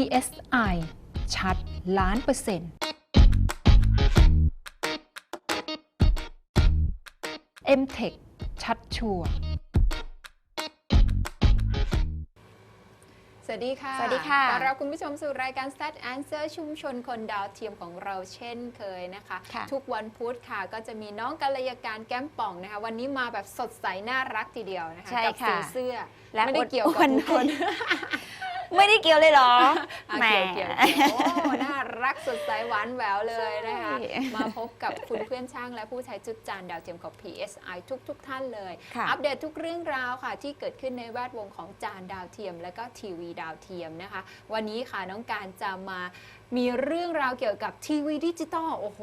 PSI ชัดล้านเปอร์เซ็นต์ MTech ชัดชัวร์สวัสดีค่ะ สวัสดีค่ะต้อนรับคุณผู้ชมสู่รายการ Stat Answer ชุมชนคนดาวเทียมของเราเช่นเคยนะคะค่ะทุกวันพุธค่ะ ก็จะมีน้องกัลยาการแก้มป่องนะคะ วันนี้มาแบบสดใสน่ารักทีเดียวนะคะใช่กัค่ะสีเสื้อ และไม่ได้เกี่ยวกับอ้วนๆบุคคล ไม่ได้เกี่ยวเลยเหรออะแหม เกี่ยวเกี่ยวเกี่ยวโอ้น่ารักสดใสหวานแหววเลยนะคะ ใช่มาพบกับคุณเพื่อนช่างและผู้ใช้จุดจานดาวเทียมของ PSI ทุกทุก ๆ ท่านเลย ค่ะ อัปเดตทุกเรื่องราวค่ะ ที่เกิดขึ้นในแวดวงของจานดาวเทียม และก็ทีวีดาวเทียมนะคะ วันนี้ค่ะน้องการจะมามีเรื่องราวเกี่ยวกับทีวีดิจิตอลโอ้โห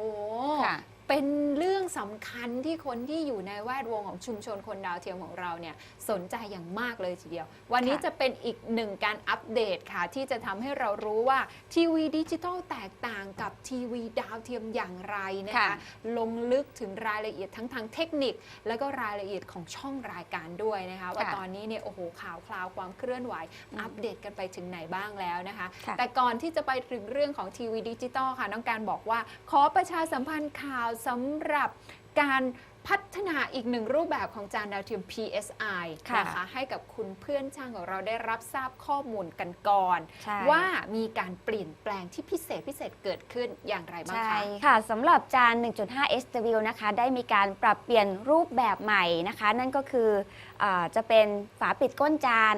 ค่ะ เป็นเรื่องสำคัญที่คนที่อยู่ในแวดวงของชุมชนคนดาวเทียมของเราเนี่ยสนใจอย่างมากเลยทีเดียว วันนี้ค่ะจะเป็นอีกหนึ่งการอัปเดตค่ะ ที่จะทำให้เรารู้ว่าทีวีดิจิตอลแตกต่างกับทีวีดาวเทียมอย่างไรนะคะค่ะลงลึกถึงรายละเอียดทั้งทางเทคนิค แล้วก็รายละเอียดของช่องรายการด้วยนะคะว่าค่ะตอนนี้เนี่ยโอ้โหข่าวคราวความเคลื่อนไหวอืมอัปเดตกันไปถึงไหนบ้างแล้วนะคะค่ะแต่ก่อนที่จะไปถึงเรื่องของทีวีดิจิตอลค่ะน้องการบอกว่าขอประชาสัมพันธ์ข่าวสำหรับการพัฒนาอีกหนึ่งรูปแบบของจานดาวเทียม PSI ค่ะนะคะให้กับคุณเพื่อนช่างของเราได้รับทราบข้อมูลกันก่อนใช่ว่ามีการเปลี่ยนแปลงที่พิเศษพิเศษเกิดขึ้นอย่างไรบ้างใช่คะค่ะสำหรับจาน 1.5 SW นะคะได้มีการปรับเปลี่ยนรูปแบบใหม่นะคะ นั่นก็คืออาจะเป็นฝาปิดก้นจาน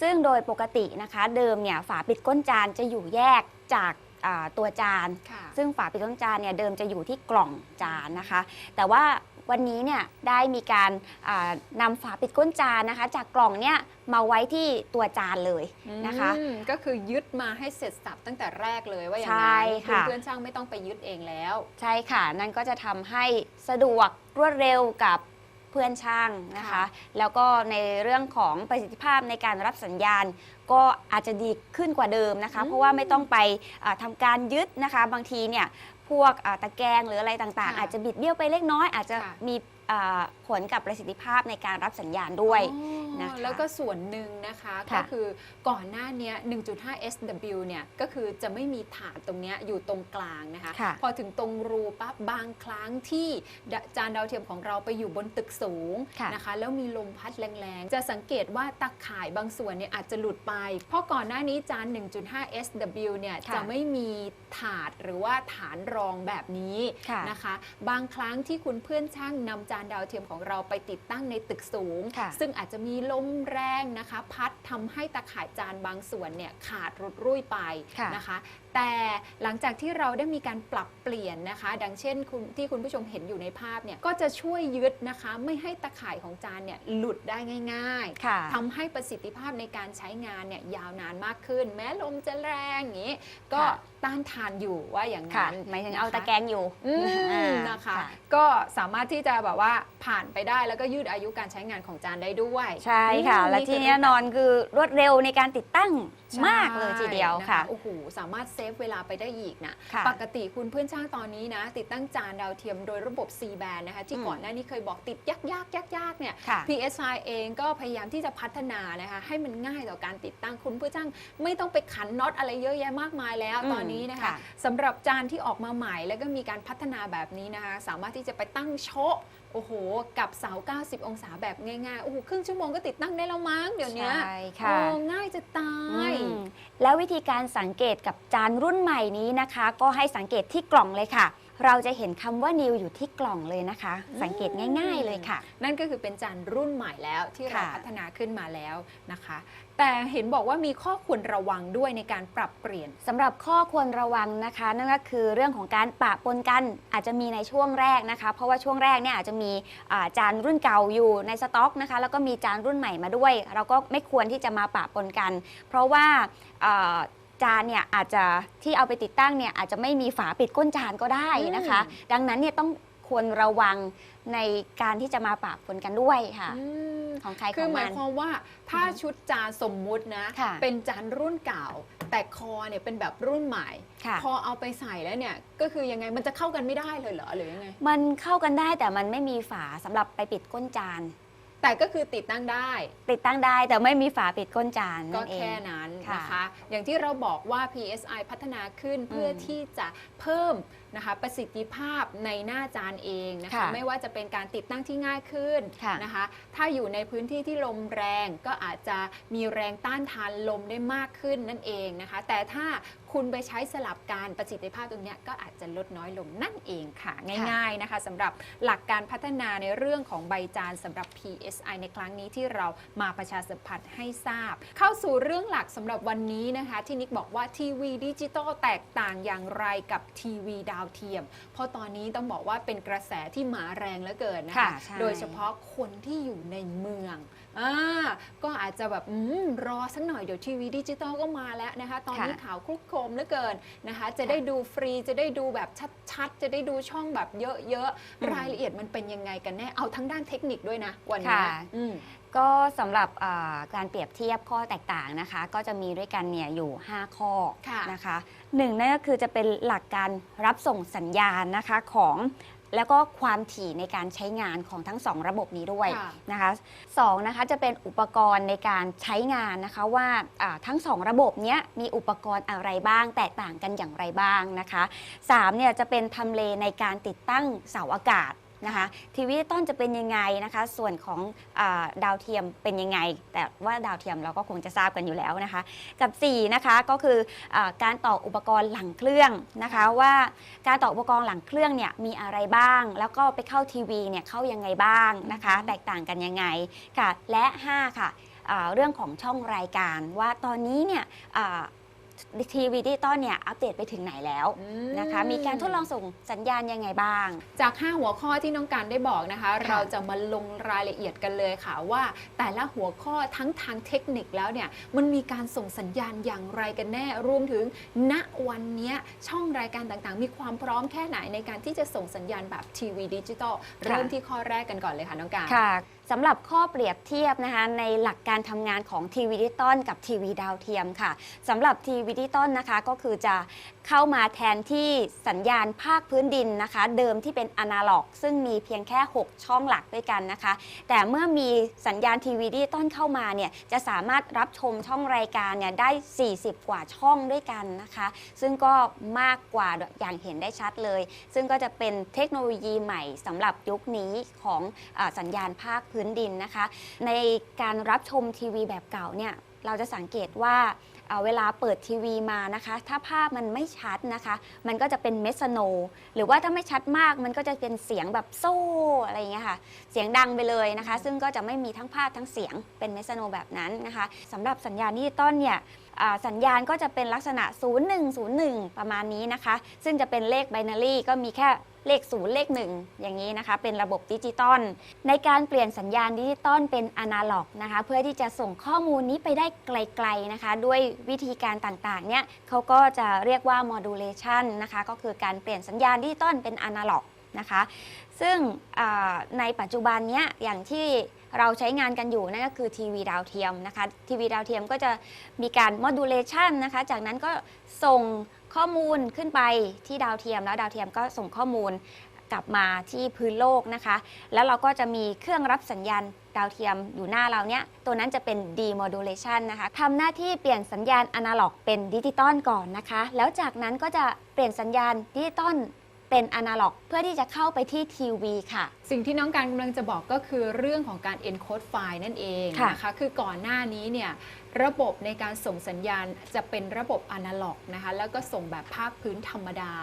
ซึ่งโดยปกตินะคะ เดิมเนี่ยฝาปิดก้นจานจะอยู่แยกจากอ่า ตัวจานค่ะซึ่งฝาปิดก้นจานเนี่ยเดิมจะอยู่ที่กล่องจานนะคะ แต่ว่าวันนี้เนี่ยได้มีการอ่านำฝาปิดก้นจานนะคะ จากกล่องเนี่ยมาไว้ที่ตัวจานเลยนะคะอืมก็คือยึดมาให้เสร็จสับตั้งแต่แรกเลยว่าอย่างใช่นั้นค่ะเพื่อนๆช่างไม่ต้องไปยึดเองแล้ว ใช่ค่ะ นั่นก็จะทำให้สะดวกรวดเร็วกับ เพื่อนช่างนะคะ ค่ะ แล้วก็ในเรื่องของประสิทธิภาพในการรับสัญญาณ ก็อาจจะดีขึ้นกว่าเดิมนะคะอืมเพราะว่าไม่ต้องไปอ่าทำการยึดนะคะ บางทีเนี่ยพวกอ่าตะแกรงหรืออะไรต่างค่ะๆอาจจะบิดเบี้ยวไปเล็กน้อย อาจจะค่ะ มีอ่าผ ลกับประสิทธิภาพในการรับสัญญาณด้วยอ๋อนะคะแล้วก็ส่วนหนึ่งนะคะค่ะก็คือก่อนหน้าเนี้ย1.5 SW เนี่ยก็คือจะไม่มีฐานตรงเนี้ยอยู่ตรงกลางนะคะค่ะพอถึงตรงรูปั๊บบางครั้งที่ดจานดาวเทียมของเราไปอยู่บนตึกสูงค่ะนะคะแล้วมีลมพัดแรงๆ จะสังเกตว่าตะข่ายบางส่วนเนี่ยอาจจะหลุดไป เพราะก่อนหน้านี้จาน 1.5 SW เนี่ยค่ะจะไม่มีถาดหรือว่าฐานรองแบบนี้ค่ะนะคะ บางครั้งที่คุณเพื่อนช่างนำจานดาวเทียมของเราไปติดตั้งในตึกสูงค่ะซึ่งอาจจะมีลมแรงนะคะ พัดทำให้ตะข่ายจานบางส่วนเนี่ยขาดรุดรุ่ยไปค่ะนะคะแต่หลังจากที่เราได้มีการปรับเปลี่ยนนะคะ ดังเช่นคุณที่คุณผู้ชมเห็นอยู่ในภาพเนี่ยก็จะช่วยยึดนะคะ ไม่ให้ตะข่ายของจานเนี่ยหลุดได้ง่ายๆค่ะทำให้ประสิทธิภาพในการใช้งานเนี่ยยาวนานมากขึ้น แม้ลมจะแรงอย่างนี้ก็ค่ะต้านทานอยู่ว่าอย่างค่ะนั้นหมายถึงเอานะคะตะแกรงอยู่อืมอ่านะคะ ก็สามารถที่จะแบบว่าผ่านไปได้แล้วก็ยืดอายุการใช้งานของจานได้ด้วย ใช่ค่ะอืมและที่แน่นอนคือรวดเร็วในการติดตั้งใช่มากเลยทีเดียวนค่ะโอ้โหสามารถเซฟเวลาไปได้อีกนะค่ะปกติคุณเพื่อนช่างตอนนี้นะ ติดตั้งจานดาวเทียมโดยระบบ C band นะคะที่อืมก่อนหน้านี้เคยบอกติดยากยากยากยากๆเนี่ยค่ะ PSI เองก็พยายามที่จะพัฒนานะคะให้มันง่ายต่อการติดตั้งคุณเพื่อนช่างไม่ต้องไปขันน็อตอะไรเยอะแยะมากมายแล้วอืมตอนนี้นะคะค่ะสำหรับจานที่ออกมาใหม่ แล้วก็มีการพัฒนาแบบนี้นะคะสามารถที่จะไปตั้งโชะ โอ้โห กับเสา 90 องศาแบบง่ายๆ โอ้โห ครึ่งชั่วโมงก็ติดตั้งได้แล้วมั้งเดี๋ยวเนี้ยใช่ค่ะโอ้ง่ายจะตายอืมแล้ววิธีการสังเกตกับจานรุ่นใหม่นี้นะคะ ก็ให้สังเกตที่กล่องเลยค่ะ เราจะเห็นคำว่า new อยู่ที่กล่องเลยนะคะ สังเกตง่าย ๆเลยค่ะ นั่นก็คือเป็นจานรุ่นใหม่แล้วที่เราค่ะ พัฒนาขึ้นมาแล้วนะคะ แต่เห็นบอกว่ามีข้อควรระวังด้วยในการปรับเปลี่ยน สำหรับข้อควรระวังนะคะ นั่นก็คือเรื่องของการปะปนกันอาจจะมีในช่วงแรกนะคะ เพราะว่าช่วงแรกเนี่ยอาจจะมีอ่าจานรุ่นเก่าอยู่ในสต็อกนะคะ แล้วก็มีจานรุ่นใหม่มาด้วย เราก็ไม่ควรที่จะมาปะปนกัน เพราะว่าอ่า จานเนี่ยอาจจะที่เอาไปติดตั้งเนี่ยอาจจะไม่มีฝาปิดก้นจานก็ได้นะคะอืมดังนั้นเนี่ยต้องควรระวังในการที่จะมาปะปนกันด้วยค่ะอืมของใครขคือองหมัมายนความว่าถ้าอือฮึชุดจานสมมุตินะค่ะเป็นจานรุ่นเก่า แต่คอเนี่ยเป็นแบบรุ่นใหม่ค่ะพอเอาไปใส่แล้วเนี่ยก็คือยังไงมันจะเข้ากันไม่ได้เลยเหรอหรือยังไง มันเข้ากันได้แต่มันไม่มีฝาสำหรับไปปิดก้นจาน แต่ก็คือติดตั้งได้ ติดตั้งได้แต่ไม่มีฝาปิดก้นจานก็นั่นเอง แค่นั้นค่ะนะคะ อย่างที่เราบอกว่า PSI พัฒนาขึ้นเพื่อที่จะเพิ่ม นะคะประสิทธิภาพในหน้าจานเองนะคะค่ะไม่ว่าจะเป็นการติดตั้งที่ง่ายขึ้นค่ะนะคะถ้าอยู่ในพื้นที่ที่ลมแรงก็อาจจะมีแรงต้านทานลมได้มากขึ้นนั่นเองนะคะ แต่ถ้าคุณไปใช้สลับการประสิทธิภาพตรงเนี้ยก็อาจจะลดน้อยลงนั่นเองค่ะ ง่าย ๆนะคะสำหรับหลักการพัฒนาในเรื่องของใบจานสำหรับ PSI ในครั้งนี้ที่เรามาประชาสัมพันธ์ให้ทราบ เข้าสู่เรื่องหลักสำหรับวันนี้นะคะ ที่นิกบอกว่าทีวีดิจิตอลแตกต่างอย่างไรกับทีวีดาวเทียม เพราะตอนนี้ต้องบอกว่าเป็นกระแสที่หมาแรงเหลือเกินนะคะ ค่ะใช่ โดยเฉพาะคนที่อยู่ในเมืองอ่าก็อาจจะแบบอมรอสักหน่อยเดี๋ยวทีวีดิจิตอลก็มาแล้วนะคะ ตอนนี้ค่ะข่าวคลุกโครมเหลือเกินนะคะ จะได้ดูฟรีจะได้ดูแบบชัดๆ จะได้ดูช่องแบบเยอะอืมๆ รายละเอียดมันเป็นยังไงกันแน่ เอาทั้งด้านเทคนิคด้วยนะวันนี้ค่ะ อืม ก็สำหรับอ่าการเปรียบเทียบข้อแตกต่างนะคะ ก็จะมีด้วยกันเนี่ยอยู่ 5 ข้อค่ะนะคะหนึ่งนั่นก็คือจะเป็นหลักการรับส่งสัญญาณนะคะของแล้วก็ความถี่ในการใช้งานของทั้ง2ระบบนี้ด้วยค่ะ นะคะสองนะคะจะเป็นอุปกรณ์ในการใช้งานนะคะว่าอ่าทั้ง2ระบบเนี้ยมีอุปกรณ์อะไรบ้าง แตกต่างกันอย่างไรบ้างนะคะสามเนี่ยจะเป็นทำเลในการติดตั้งเสาอากาศ นะคะทีวีต้นจะเป็นยังไงนะคะ ส่วนของอาดาวเทียมเป็นยังไง แต่ว่าดาวเทียมเราก็คงจะทราบกันอยู่แล้วนะคะ กับ 4 นะคะก็คืออการต่ออุปกรณ์หลังเครื่องนะคะว่าการต่ออุปกรณ์หลังเครื่องเนี่ยมีอะไรบ้าง แล้วก็ไปเข้าทีวีเนี่ยเข้ายังไงบ้างนะคะ แตกต่างกันยังไงค่ะ และ 5 ค่ะเรื่องของช่องรายการว่าตอนนี้เนี่ย ทีวีดิจิตอลเนี่ยอัปเดตไปถึงไหนแล้วอืนะคะ มีการทดลองส่งสัญญาณยังไงบ้าง จาก 5 หัวข้อที่น้องการได้บอกนะคะ เราจะมาลงรายละเอียดกันเลยค่ะว่า แต่ละหัวข้อทั้งทางเทคนิคแล้วเนี่ยมันมีการส่งสัญญาณอย่างไรกันแน่รวมถึง ณวันเนี้ยช่องรายการต่างๆ มีความพร้อมแค่ไหนในการที่จะส่งสัญญาณแบบทีวีดิจิตอลเริ่มที่ข้อแรกกันก่อนเลยค่ะน้องการค่ะสำหรับข้อเปรียบเทียบนะคะในหลักการทำงานของทีวีดิจิตอลกับทีวีดาวเทียมค่ะสำหรับทีวีดิจิตอลนะคะก็คือจะเข้ามาแทนที่สัญญาณภาคพื้นดินนะคะ เดิมที่เป็นอนาล็อก ซึ่งมีเพียงแค่ 6 ช่องหลักด้วยกันนะคะ แต่เมื่อมีสัญญาณทีวีดิจิตอลเข้ามาเนี่ยจะสามารถรับชมช่องรายการเนี่ยได้ 40 กว่าช่องด้วยกันนะคะ ซึ่งก็มากกว่าอย่างเห็นได้ชัดเลย ซึ่งก็จะเป็นเทคโนโลยีใหม่สำหรับยุคนี้ของอสัญญาณภาคพื้นดินนะคะ ในการรับชมทีวีแบบเก่าเนี่ยเราจะสังเกตว่า เอ่อเวลาเปิดทีวีมานะคะ ถ้าภาพมันไม่ชัดนะคะ มันก็จะเป็นเมสโน หรือว่าถ้าไม่ชัดมากมันก็จะเป็นเสียงแบบโซ่อะไรอย่างเงี้ยค่ะ เสียงดังไปเลยนะคะ ซึ่งก็จะไม่มีทั้งภาพทั้งเสียงเป็นเมสโนแบบนั้นนะคะสำหรับสัญญาณดิจิตอลเนี่ย สัญญาณก็จะเป็นลักษณะ 0101 ประมาณนี้นะคะ ซึ่งจะเป็นเลขไบนารีก็มีแค่เลข 0 เลข 1 อย่างนี้นะคะ เป็นระบบดิจิตอลในการเปลี่ยนสัญญาณดิจิตอลเป็นอนาล็อกนะคะ เพื่อที่จะส่งข้อมูลนี้ไปได้ไกลๆนะคะ ด้วยวิธีการต่างๆ เนี่ยเขาก็จะเรียกว่า modulation นะคะ ก็คือการเปลี่ยนสัญญาณดิจิตอลเป็นอนาล็อกนะคะ ซึ่งในปัจจุบันเนี้ยอย่างที่ เราใช้งานกันอยู่นั่นก็คือทีวีดาวเทียมนะคะทีวีดาวเทียมก็จะมีการ modulation นะคะ จากนั้นก็ส่งข้อมูลขึ้นไปที่ดาวเทียม แล้วดาวเทียมก็ส่งข้อมูลกลับมาที่พื้นโลกนะคะ แล้วเราก็จะมีเครื่องรับสัญญาณดาวเทียมอยู่หน้าเราเนี้ยตัวนั้นจะเป็น demodulation นะคะทำหน้าที่เปลี่ยนสัญญาณอนาล็อกเป็นดิจิตอลก่อนนะคะ แล้วจากนั้นก็จะเปลี่ยนสัญญาณดิจิตอลเป็นอนาล็อก พื่อที่จะเข้าไปที่ทีวีค่ะ สิ่งที่น้องการกำลังจะบอกก็คือเรื่องของการ encode ไฟล์นั่นเองค่ะนะคะคือก่อนหน้านี้เนี่ยระบบในการส่งสัญญาณจะเป็นระบบอนาล็อกนะคะแล้วก็ส่งแบบภาคพื้นธรรมดา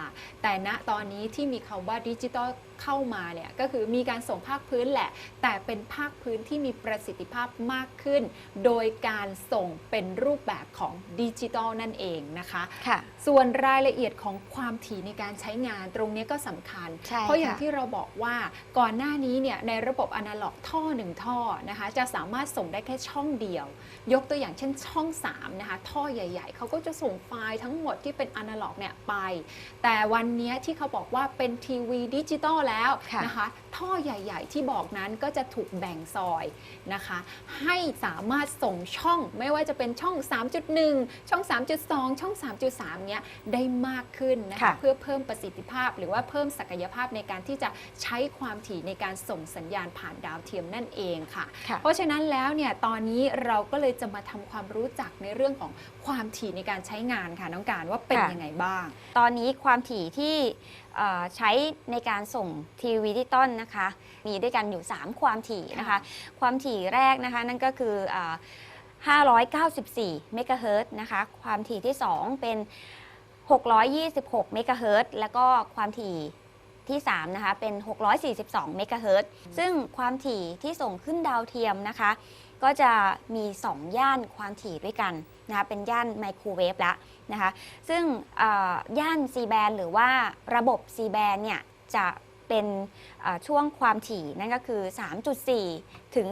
แต่ณตอนนี้ที่มีคำว่าดิจิตอลเข้ามาเนี่ยก็คือมีการส่งภาคพื้นแหละ แต่เป็นภาคพื้นที่มีประสิทธิภาพมากขึ้น โดยการส่งเป็นรูปแบบของดิจิตอลนั่นเองนะคะค่ะส่วนรายละเอียดของความถี่ในการใช้งานตรงนี้ก็สำคัญใช่เพราะอย่างที่เราบอกว่าก่อนหน้านี้เนี่ยในระบบอนาล็อกท่อหนึ่งท่อนะคะจะสามารถส่งได้แค่ช่องเดียว ยกตัวอย่างเช่นช่อง3นะคะท่อใหญ่ ๆ เขาก็จะส่งไฟล์ทั้งหมดที่เป็นอนาล็อกเนี่ยไป แต่วันนี้ที่เขาบอกว่าเป็นทีวีดิจิตอลแล้วนะคะ ท่อใหญ่ ๆ ที่บอกนั้นก็จะถูกแบ่งซอยนะคะ ให้สามารถส่งช่องไม่ว่าจะเป็นช่อง 3.1 ช่อง 3.2 ช่อง 3.3 เนี้ยได้มากขึ้นนะคะค่ะเพื่อเพิ่มประสิทธิภาพ หรือว่าเพิ่มศักยภาพในการที่จะใช้ความถี่ในการส่งสัญญาณผ่านดาวเทียมนั่นเองค่ะค่ะเพราะฉะนั้นแล้วเนี่ยตอนนี้เราก็เลยจะมาทำความรู้จักในเรื่องของความถี่ในการใช้งานค่ะน้องการว่าเป็นค่ะยังไงบ้าง ตอนนี้ความถี่ที่เอ่อใช้ในการส่งทีวีดิจิตอลนะคะ มีด้วยกันอยู่ 3 ความถี่นะคะค่ะความถี่แรกนะคะนั่นก็คืออ่า594 เมกะเฮิรตซ์นะคะ ความถี่ที่ 2 เป็น 626 เมกะเฮิรตซ์แล้วก็ความถี่ที่3นะคะเป็น 642 เมกะเฮิรตซ์ซึ่งความถี่ที่ส่งขึ้นดาวเทียมนะคะ ก็จะมี 2 ย่านความถี่ด้วยกันนะคะเป็นย่านไมโครเวฟแล้วนะคะซึ่งเอ่อย่าน C band หรือว่าระบบ C band เนี่ยจะเป็นเอ่อช่วงความถี่นั่นก็คือ 3.4 ถึง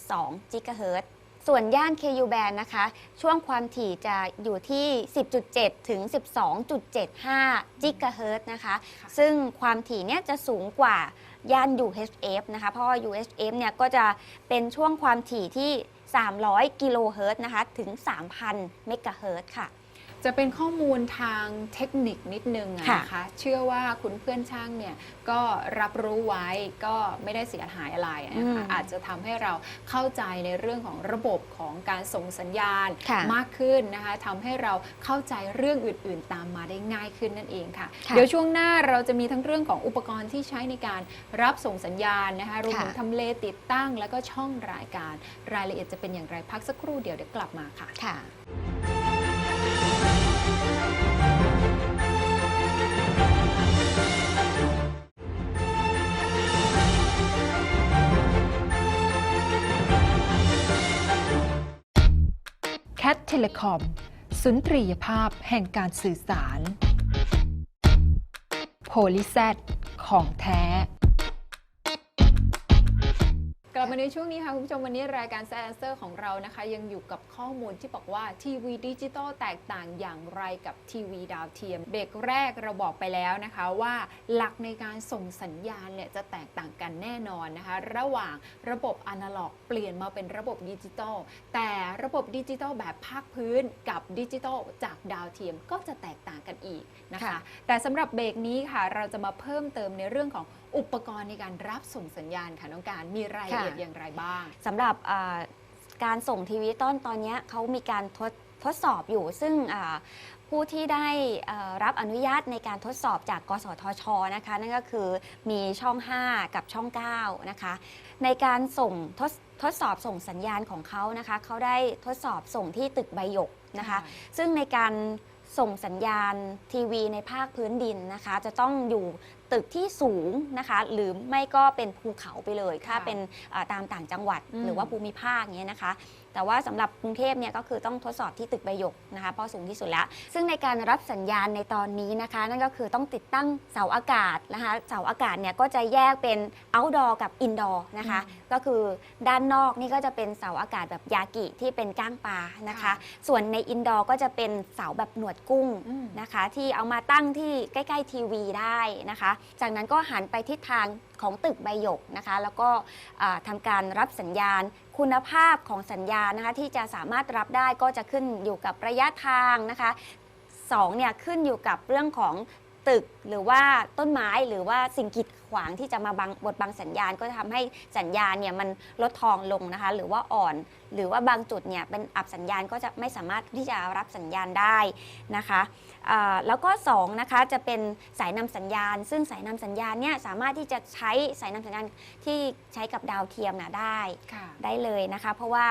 4.2กิกะเฮิรตซ์ส่วนย่าน KU band นะคะ ช่วงความถี่จะอยู่ที่ 10.7 ถึง 12.75กิกะเฮิรตซ์นะคะค่ะซึ่งความถี่เนี่ยจะสูงกว่า ย่าน UHF นะคะเพราะว่า UHF เนี่ยก็จะเป็นช่วงความถี่ที่ 300 กิโลเฮิรตซ์นะคะ ถึง 3,000 เมกะเฮิรตซ์ค่ะ จะเป็นข้อมูลทางเทคนิคนิดนึงอะค่ะนะคะ เชื่อว่าคุณเพื่อนช่างเนี่ยก็รับรู้ไว้ก็ไม่ได้เสียหายอะไรนะคะอืมอาจจะทำให้เราเข้าใจในเรื่องของระบบของการส่งสัญญาณค่ะมากขึ้นนะคะทำให้เราเข้าใจเรื่องอื่น ๆ ตามมาได้ง่ายขึ้นนั่นเองค่ะ ค่ะเดี๋ยวช่วงหน้าเราจะมีทั้งเรื่องของอุปกรณ์ที่ใช้ในการรับส่งสัญญาณนะคะรวมถึงค่ะ ทำเลติดตั้งแล้วก็ช่องรายการ รายละเอียดจะเป็นอย่างไรพักสักครู่เดียวเดี๋ยวกลับมาค่ะ ค่ะ ทเทเลคอม สุนทรียภาพแห่งการสื่อสาร โพลิแซดของแท้ ลับมาในช่วงนี้ค่ะคุณผู้ชมวันนี้รายการแซนเซอร์ของเรานะคะ ยังอยู่กับข้อมูลที่บอกว่าทีวีดิจิตอลแตกต่างอย่างไรกับทีวีดาวเทียม เบรกแรกเราบอกไปแล้วนะคะว่าหลักในการส่งสัญญาณเนี่ยจะแตกต่างกันแน่นอนนะคะ ระหว่างระบบอนาล็อก เปลี่ยนมาเป็นระบบดิจิตอลแต่ระบบดิจิตอลแบบภาคพื้นกับดิจิตอลจากดาวเทียมก็จะแตกต่างกันอีกนะคะค่ะแต่สำหรับเบรกนี้ค่ะเราจะมาเพิ่มเติมในเรื่องของอุปกรณ์ในการรับส่งสัญญาณค่ะน้องการมีรายละเอียดค่ะ อย่างไรบ้าง สำหรับอ่าการส่งทีวีต้นตอนเนี้ยเขามีการทดทดสอบอยู่ ซึ่งอ่าผู้ที่ได้เอ่อรับอนุญาตในการทดสอบจากกสทชนะคะนั่นก็คือมีช่อง 5 กับช่อง 9 นะคะ ในการส่งทดทดสอบส่งสัญญาณของเขานะคะเขาได้ทดสอบส่งที่ตึกใบหยกนะคะ ซึ่งในการ ส่งสัญญาณทีวีในภาคพื้นดินนะคะ จะต้องอยู่ตึกที่สูงนะคะ หรือไม่ก็เป็นภูเขาไปเลย ถ้าค่ะเป็นอ่าตามต่างจังหวัดอืมหรือว่าภูมิภาคเนี้ยนะคะ แต่ว่าสำหรับกรุงเทพเนี่ยก็คือต้องทดสอบที่ตึกใบหยกนะคะเพราะสูงที่สุดแล้ว ซึ่งในการรับสัญญาณในตอนนี้นะคะ นั่นก็คือต้องติดตั้งเสาอากาศนะคะเสาอากาศเนี่ยก็จะแยกเป็น outdoor กับ indoor นะคะ ก็คือด้านนอกนี่ก็จะเป็นเสาอากาศแบบยากิที่เป็นก้างปลานะคะค่ะส่วนในอินดอร์ก็จะเป็นเสาแบบหนวดกุ้งอืมนะคะ ที่เอามาตั้งที่ใกล้ ๆ ทีวีได้นะคะ จากนั้นก็หันไปทิศทาง ของตึกใบหยกนะคะ แล้วก็อ่าทำการรับสัญญาณคุณภาพของสัญญาณนะคะที่จะสามารถรับได้ก็จะขึ้นอยู่กับระยะทางนะคะสองเนี่ยขึ้นอยู่กับเรื่องของตึกหรือว่าต้นไม้หรือว่าสิ่งกีดข วางที่จะมาบังบดบังสัญญาณก็ทำให้สัญญาณเนี่ยมันลดทองลงนะคะ หรือว่าอ่อน หรือว่าบางจุดเนี่ยเป็นอับสัญญาณก็จะไม่สามารถที่จะรับสัญญาณได้นะคะอ่าแล้วก็2นะคะจะเป็นสายนำสัญญาณ ซึ่งสายนำสัญญาณเนี่ยสามารถที่จะใช้สายนำสัญญาณที่ใช้กับดาวเทียมนะได้ค่ะได้เลยนะคะ เพราะว่า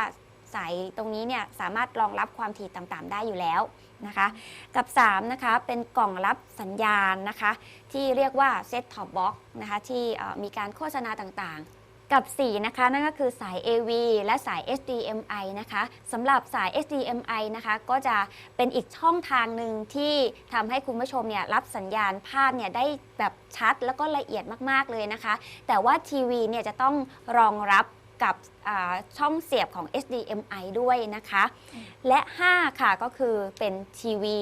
สายตรงนี้เนี่ยสามารถรองรับความถี่ต่ำๆได้อยู่แล้วนะคะ กับ3นะคะเป็นกล่องรับสัญญาณนะคะ ที่เรียกว่า Set Top Box นะคะที่มีการโฆษณาต่างๆกับ 4 นะคะ นั่นก็คือสาย AV และสาย HDMI นะคะสำหรับสาย HDMI นะคะ ก็จะเป็นอีกช่องทางหนึ่งที่ทำให้คุณผู้ชมเนี่ยรับสัญญาณภาพเนี่ยได้แบบชัดแล้วก็ละเอียดมาก ๆ เลยนะคะ แต่ว่าทีวีเนี่ยจะต้องรองรับ กับอ่าช่องเสียบของ HDMI ด้วยนะคะ และ 5 ค่ะก็คือเป็นทีวี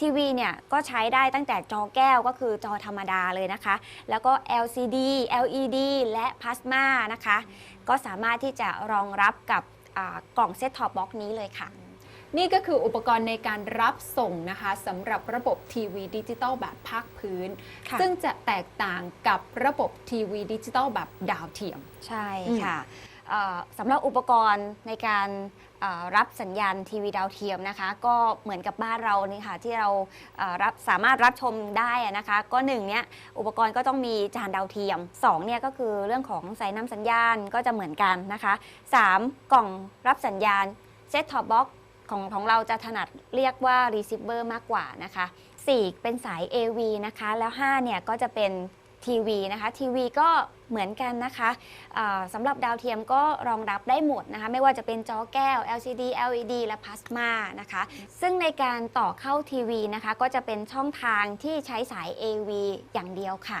ทีวีเนี่ยก็ใช้ได้ตั้งแต่จอแก้วก็คือจอธรรมดาเลยนะคะ แล้วก็ LCD LED และพลาสมานะคะ ก็สามารถที่จะรองรับกับอ่ากล่องเซ็ตท็อปบ็อกนี้เลยค่ะ นี่ก็คืออุปกรณ์ในการรับส่งนะคะสำหรับระบบทีวีดิจิตอลแบบภาคพื้นค่ะซึ่งจะแตกต่างกับระบบทีวีดิจิตอลแบบดาวเทียม ใช่ค่ะ เอ่อสำหรับอุปกรณ์ในการเอ่อรับสัญญาณทีวีดาวเทียมนะคะ ก็เหมือนกับบ้านเรานี่ค่ะที่เราเอ่อรับสามารถรับชมได้อะนะคะ ก็หนึ่งเนี่ยอุปกรณ์ก็ต้องมีจานดาวเทียมสองเนี่ยก็คือเรื่องของสายนำสัญญาณก็จะเหมือนกันนะคะสามกล่องรับสัญญาณเซตท็อปบ็อกของของเราจะถนัดเรียกว่า receiver มากกว่านะคะ4เป็นสาย AV นะคะแล้ว5เนี่ยก็จะเป็นทีวีนะคะทีวีก็ เหมือนกันนะคะสำหรับดาวเทียมก็รองรับได้หมดนะคะ ไม่ว่าจะเป็นจอแก้ว LCD LED และพลาสมานะคะ ซึ่งในการต่อเข้าทีวีนะคะ ก็จะเป็นช่องทางที่ใช้สาย AV อย่างเดียวค่ะ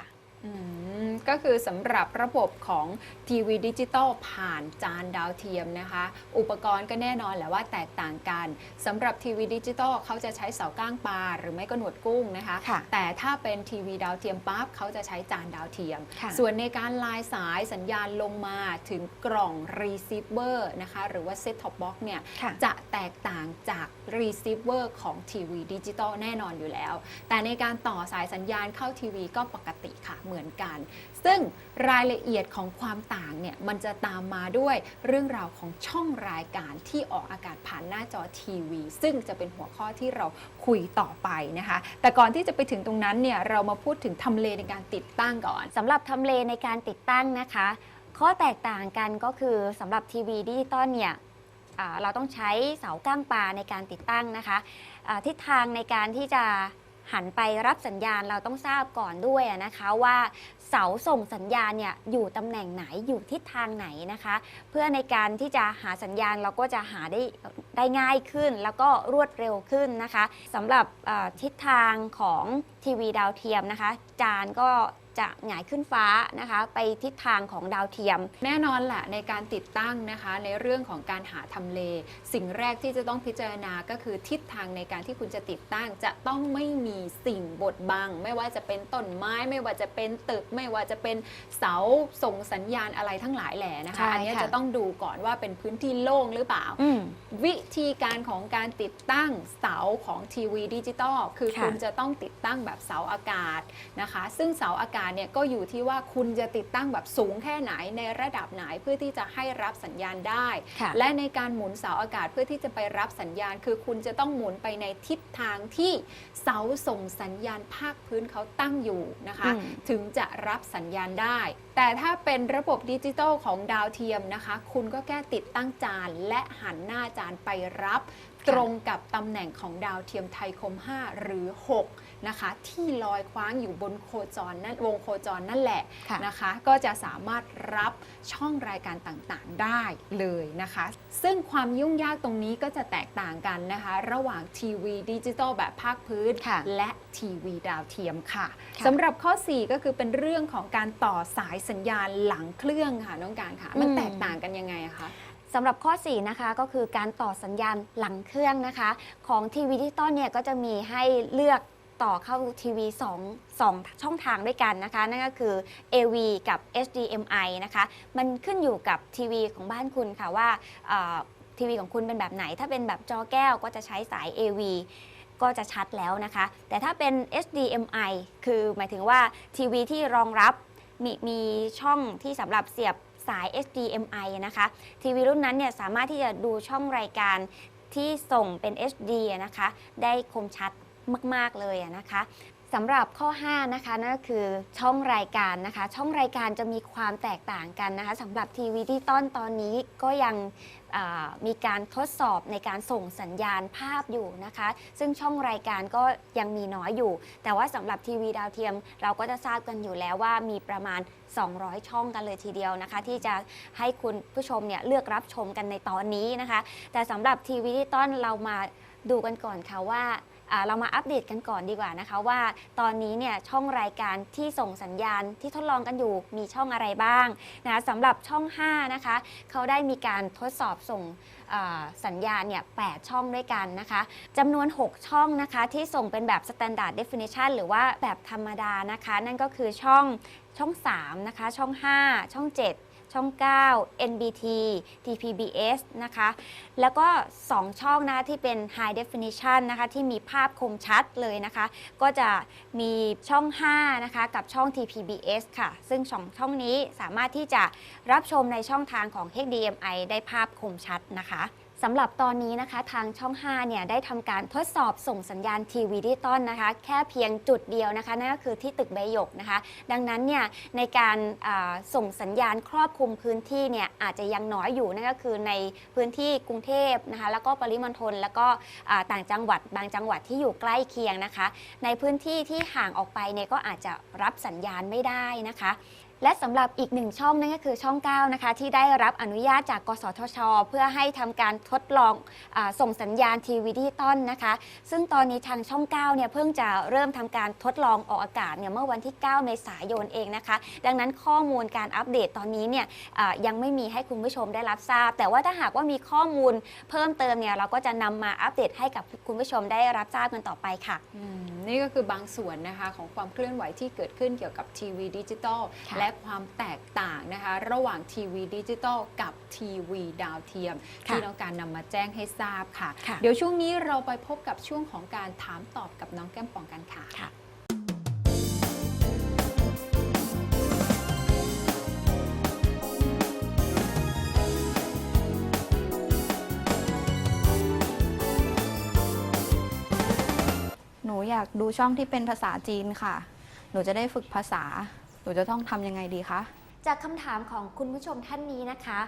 ก็คือสำหรับระบบของทีวีดิจิตอลผ่านจานดาวเทียมนะคะ อุปกรณ์ก็แน่นอนแหละว่าแตกต่างกันสำหรับทีวีดิจิตอลเขาจะใช้เสาก้างปลาหรือไม่ก็หนวดกุ้งนะคะค่ะแต่ถ้าเป็นทีวีดาวเทียมปั๊บเขาจะใช้จานดาวเทียมค่ะส่วนในการลายสายสัญญาณลงมาถึงกล่องรีเซิเวอร์นะคะหรือว่าเซ็ตท็อปบ็อกเนี่ยค่ะจะแตกต่างจาก receiver ของทีวีดิจิตอลแน่นอนอยู่แล้ว แต่ในการต่อสายสัญญาณเข้าทีวีก็ปกติค่ะเหมือนกัน ซึ่งรายละเอียดของความต่างเนี่ยมันจะตามมาด้วยเรื่องราวของช่องรายการที่ออกอากาศผ่านหน้าจอทีวี ซึ่งจะเป็นหัวข้อที่เราคุยต่อไปนะคะ แต่ก่อนที่จะไปถึงตรงนั้นเนี่ยเรามาพูดถึงทำเลในการติดตั้งก่อนสำหรับทำเลในการติดตั้งนะคะ ข้อแตกต่างกันก็คือสำหรับทีวีดิจิตอลเนี่ยเราต้องใช้เสาก้างปลาในการติดตั้งนะคะทิศทางในการที่จะ หันไปรับสัญญาณเราต้องทราบก่อนด้วยนะคะว่าเสาส่งสัญญาณเนี่ยอยู่ตำแหน่งไหนอยู่ทิศทางไหนนะคะ เพื่อในการที่จะหาสัญญาณเราก็จะหาได้ได้ง่ายขึ้น แล้วก็รวดเร็วขึ้นนะคะสำหรับทิศทางของทีวีดาวเทียมนะคะ จานก็ จะหงายขึ้นฟ้านะคะ ไปทิศทางของดาวเทียม แน่นอนแหละในการติดตั้งนะคะ ในเรื่องของการหาทำเล สิ่งแรกที่จะต้องพิจารณาก็คือทิศทางในการที่คุณจะติดตั้ง จะต้องไม่มีสิ่งบดบัง ไม่ว่าจะเป็นต้นไม้ ไม่ว่าจะเป็นตึก ไม่ว่าจะเป็นเสาส่งสัญญาณอะไรทั้งหลายแหล่นะใช่คะอันนี้ค่ะจะต้องดูก่อนว่าเป็นพื้นที่โล่งหรือเปล่าอืมวิธีการของการติดตั้งเสาของทีวีดิจิตอลคือค่ะคุณจะต้องติดตั้งแบบเสาอากาศนะคะ ซึ่งเสาอากาศเนี่ยก็อยู่ที่ว่าคุณจะติดตั้งแบบสูงแค่ไหนในระดับไหนเพื่อที่จะให้รับสัญญาณได้ค่ะและในการหมุนเสาอากาศเพื่อที่จะไปรับสัญญาณ คือคุณจะต้องหมุนไปในทิศทางที่เสาส่งสัญญาณภาคพื้นเขาตั้งอยู่นะคะอืมถึงจะรับสัญญาณได้ แต่ถ้าเป็นระบบดิจิตอลของดาวเทียมนะคะ คุณก็แค่ติดตั้งจานและหันหน้าจานไปรับ ตรงกับตำแหน่งของดาวเทียมไทยคม 5 หรือ 6 นะคะ ที่ลอยคว้างอยู่บนโคจรนั่นวงโคจรนั่นแหละค่ะนะคะ ก็จะสามารถรับช่องรายการต่างๆได้เลยนะคะ ซึ่งความยุ่งยากตรงนี้ก็จะแตกต่างกันนะคะ ระหว่างทีวีดิจิตอลแบบภาคพื้นค่ะและทีวีดาวเทียมค่ะค่ะสำหรับข้อ 4 ก็คือเป็นเรื่องของการต่อสายสัญญาณหลังเครื่องค่ะน้องการค่ะ มันอืมแตกต่างกันยังไงอะคะ สำหรับข้อ 4 นะคะก็คือการต่อสัญญาณหลังเครื่องนะคะ ของทีวีดิจิตอลเนี่ยก็จะมีให้เลือกต่อเข้าทีวี2 2 ช่องทางด้วยกันนะคะ นั่นก็คือ AV กับ HDMI นะคะ มันขึ้นอยู่กับทีวีของบ้านคุณค่ะว่าทีวีของคุณเป็นแบบไหน ถ้าเป็นแบบจอแก้วก็จะใช้สาย AV ก็จะชัดแล้วนะคะ แต่ถ้าเป็น HDMI คือหมายถึงว่าทีวีที่รองรับมีมีช่องที่สำหรับเสียบ สาย HDMI นะคะทีวีรุ่นนั้นเนี่ยสามารถที่จะดูช่องรายการที่ส่งเป็น HD นะคะ ได้คมชัดมาก ๆ เลยนะคะสำหรับข้อ 5 นะคะนั่นก็คือช่องรายการนะคะ ช่องรายการจะมีความแตกต่างกันนะคะสำหรับทีวีดิจิตอลตอนนี้ก็ยัง มีการทดสอบในการส่งสัญญาณภาพอยู่นะคะ ซึ่งช่องรายการก็ยังมีน้อยอยู่ แต่ว่าสำหรับทีวีดาวเทียมเราก็จะทราบกันอยู่แล้วว่ามีประมาณ 200 ช่องกันเลยทีเดียวนะคะ ที่จะให้คุณผู้ชมเนี่ยเลือกรับชมกันในตอนนี้นะคะ แต่สำหรับทีวีดิจิตอลเรามาดูกันก่อนค่ะว่าอ่า เรามาอัปเดตกันก่อนดีกว่านะคะว่าตอนนี้เนี่ยช่องรายการที่ส่งสัญญาณที่ทดลองกันอยู่มีช่องอะไรบ้างนะสำหรับช่อง 5 นะคะเขาได้มีการทดสอบส่งสัญญาณเนี่ย8ช่องด้วยกันนะคะจำนวน 6 ช่องนะคะที่ส่งเป็นแบบ standard definition หรือว่าแบบธรรมดานะคะ นั่นก็คือช่องช่อง 3 นะคะ ช่อง 5 ช่อง 7 ช่อง 9 NBT TPBS นะคะ แล้วก็ 2 ช่องนะคะที่เป็น High Definition นะคะ ที่มีภาพคมชัดเลยนะคะ ก็จะมีช่อง 5 นะคะ กับช่อง TPBS ค่ะ ซึ่งสองช่องนี้สามารถที่จะรับชมในช่องทางของ HDMI ได้ภาพคมชัดนะคะ สำหรับตอนนี้นะคะทางช่อง 5 เนี่ยได้ทำการทดสอบส่งสัญญาณทีวีดิจิตอลนะคะ แค่เพียงจุดเดียวนะคะนั่นก็คือที่ตึกใบหยกนะคะ ดังนั้นเนี่ยในการส่งสัญญาณครอบคลุมพื้นที่เนี่ยอาจจะยังน้อยอยู่นั่นก็คือในพื้นที่กรุงเทพนะคะ แล้วก็ปริมณฑลแล้วก็ต่างจังหวัดบางจังหวัดที่อยู่ใกล้เคียงนะคะ ในพื้นที่ที่ห่างออกไปเนี่ยก็อาจจะรับสัญญาณไม่ได้นะคะ และสำหรับอีกหนึ่งช่องนั่นก็คือช่อง 9 นะคะ ที่ได้รับอนุญาตจากกสทช เพื่อให้ทำการทดลองอาส่งสัญญาณทีวีดิจิตอลนะคะ ซึ่งตอนนี้ทางช่อง 9 เนี่ยเพิ่งจะเริ่มทำการทดลองออกอากาศเนี่ยเมื่อวันที่ 9 เมษายนเองนะคะ ดังนั้นข้อมูลการอัปเดตตอนนี้เนี่ยอ่ายังไม่มีให้คุณผู้ชมได้รับทราบ แต่ว่าถ้าหากว่ามีข้อมูลเพิ่มเติมเนี่ยเราก็จะนำมาอัปเดตให้กับคุณผู้ชมได้รับทราบกันต่อไปค่ะอืมนี่ก็คือบางส่วนนะคะของความเคลื่อนไหวที่เกิดขึ้นเกี่ยวกับทีวีดิจิตอลค่ะและความแตกต่างนะคะ ระหว่างทีวีดิจิตอลกับทีวีดาวเทียมค่ะที่น้องการนำมาแจ้งให้ทราบค่ะค่ะ เดี๋ยวช่วงนี้เราไปพบกับช่วงของการถามตอบกับน้องแก้มป่องกันค่ะค่ะหนูอยากดูช่องที่เป็นภาษาจีนค่ะ หนูจะได้ฝึกภาษา หนูจะต้องทำยังไงดีคะ จากคำถามของคุณผู้ชมท่านนี้นะคะ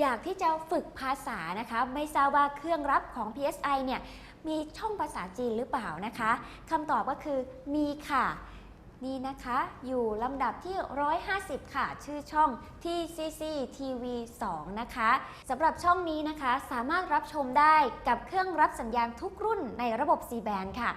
อยากที่จะฝึกภาษานะคะ ไม่ทราบว่าเครื่องรับของ PSI เนี่ยมีช่องภาษาจีนหรือเปล่านะคะคำตอบก็คือมีค่ะ นี่นะคะ อยู่ลำดับที่ 150 ค่ะ ชื่อช่อง TCC TV 2 นะคะสำหรับช่องนี้นะคะสามารถรับชมได้กับเครื่องรับสัญญาณทุกรุ่นในระบบ C band ค่ะ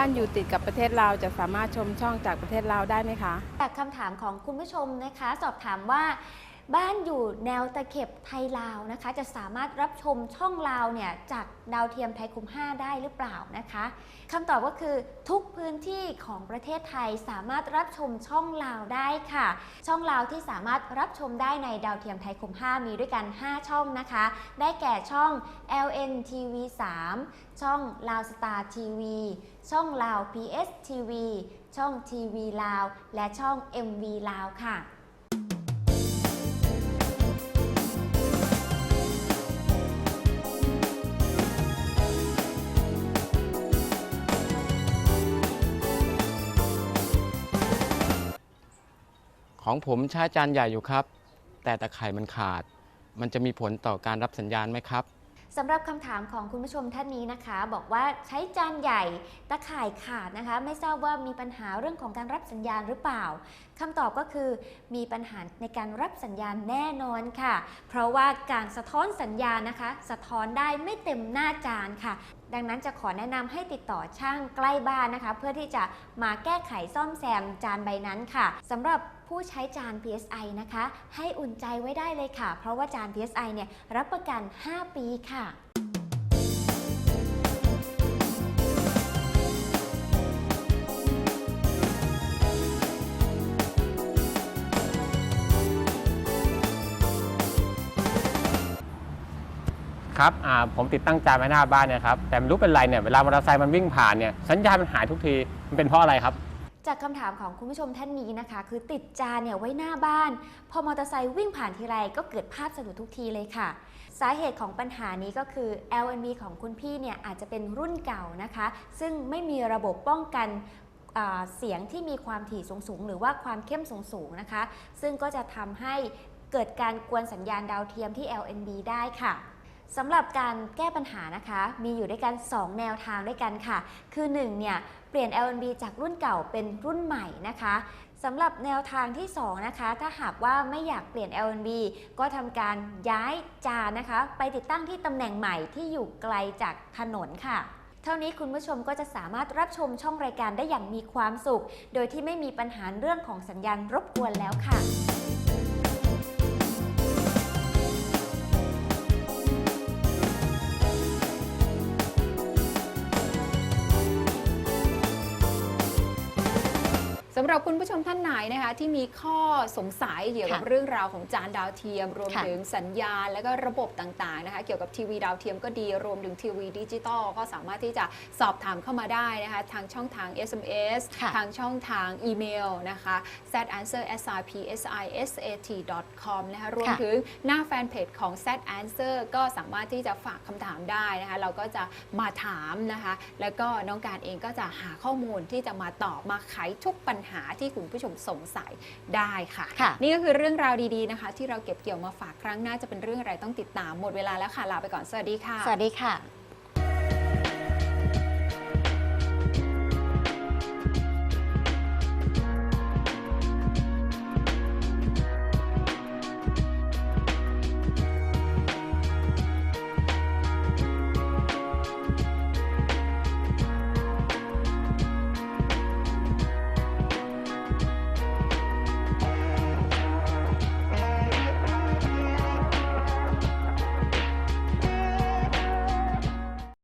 บ้านอยู่ติดกับประเทศลาวจะสามารถชมช่องจากประเทศลาวได้ไหมคะ จากคำถามของคุณผู้ชมนะคะ สอบถามว่า บ้านอยู่แนวตะเข็บไทยลาวนะคะ จะสามารถรับชมช่องลาวเนี่ยจากดาวเทียมไทยคุม5 ได้หรือเปล่านะคะคำตอบก็คือทุกพื้นที่ของประเทศไทยสามารถรับชมช่องลาวได้ค่ะ ช่องลาวที่สามารถรับชมได้ในดาวเทียมไทยคุม5 มีด้วยกัน 5 ช่องนะคะ ได้แก่ช่อง LN TV 3ช่องลาวสตาร์ทีวีช่องลาว PS TV ช่องทีวีลาวและช่อง MV ลาวค่ะ ของผมใช้จานใหญ่อยู่ครับ แต่ตะไคร่มันขาด มันจะมีผลต่อการรับสัญญาณไหมครับสำหรับคำถามของคุณผู้ชมท่านนี้นะคะ บอกว่าใช้จานใหญ่ตะข่ายขาดนะคะ ไม่ทราบว่ามีปัญหาเรื่องของการรับสัญญาณหรือเปล่า คำตอบก็คือมีปัญหาในการรับสัญญาณแน่นอนค่ะ เพราะว่าการสะท้อนสัญญาณนะคะ สะท้อนได้ไม่เต็มหน้าจานค่ะ ดังนั้นจะขอแนะนำให้ติดต่อช่างใกล้บ้านนะคะ เพื่อที่จะมาแก้ไขซ่อมแซมจานใบนั้นค่ะสำหรับผู้ใช้จาน PSI นะคะ ให้อุ่นใจไว้ได้เลยค่ะ เพราะว่าจาน PSI เนี่ยรับประกัน 5 ปีค่ะ ครับผมติดตั้งจานไว้หน้าบ้านเนี่ยครับแต่ไม่รู้เป็นไรเนี่ยเวลามอเตอร์ไซค์มันวิ่งผ่านเนี่ยสัญญาณมันหายทุกทีมันเป็นเพราะอะไรครับ จากคำถามของคุณผู้ชมท่านนี้นะคะ คือติดจานเนี่ยไว้หน้าบ้าน พอมอเตอร์ไซค์วิ่งผ่านทีไรก็เกิดภาพสะดุดทุกทีเลยค่ะ สาเหตุของปัญหานี้ก็คือ LNB ของคุณพี่เนี่ยอาจจะเป็นรุ่นเก่านะคะ ซึ่งไม่มีระบบป้องกันเสียงที่มีความถี่สูงๆหรือว่าความเข้มสูงๆนะคะ ซึ่งก็จะทำให้เกิดการกวนสัญญาณดาวเทียมที่ LNB ได้ค่ะ สำหรับการแก้ปัญหานะคะ มีอยู่ด้วยกัน 2 แนวทางด้วยกันค่ะ คือ1เนี่ยเปลี่ยน LNB จากรุ่นเก่าเป็นรุ่นใหม่นะคะสำหรับแนวทางที่2นะคะถ้าหากว่าไม่อยากเปลี่ยน LNB ก็ทำการย้ายจานนะคะ ไปติดตั้งที่ตำแหน่งใหม่ที่อยู่ไกลจากถนนค่ะเท่านี้คุณผู้ชมก็จะสามารถรับชมช่องรายการได้อย่างมีความสุข โดยที่ไม่มีปัญหาเรื่องของสัญญาณรบกวนแล้วค่ะ รับคุณผู้ชมท่านไหนนะคะที่มีข้อสงสัยเกี่ยวกับค่ะเรื่องราวของจานดาวเทียม รวมค่ะถึงสัญญาณ และก็ระบบต่างๆนะคะเกี่ยวกับทีวีดาวเทียมก็ดีรวมถึงทีวีดิจิตอลก็สามารถที่จะสอบถามเข้ามาได้นะคะทางช่องทาง SMS ค่ะทางช่องทางอีเมลนะคะ z answer s i p s i s a t com นะคะรวมค่ะถึงหน้าแฟนเพจของ Z Answer ก็สามารถที่จะฝากคำถามได้นะคะเราก็จะมาถามนะคะแล้วก็น้องการเองก็จะหาข้อมูลที่จะมาตอบมาไขทุกปัญหาที่คุณผู้ชมสงสัยได้ค่ะค่ะ นี่ก็คือเรื่องราวดีๆนะคะ ที่เราเก็บเกี่ยวมาฝากครั้งหน้าจะเป็นเรื่องอะไรต้องติดตามหมดเวลาแล้วค่ะลาไปก่อนสวัสดีค่ะ สวัสดีค่ะ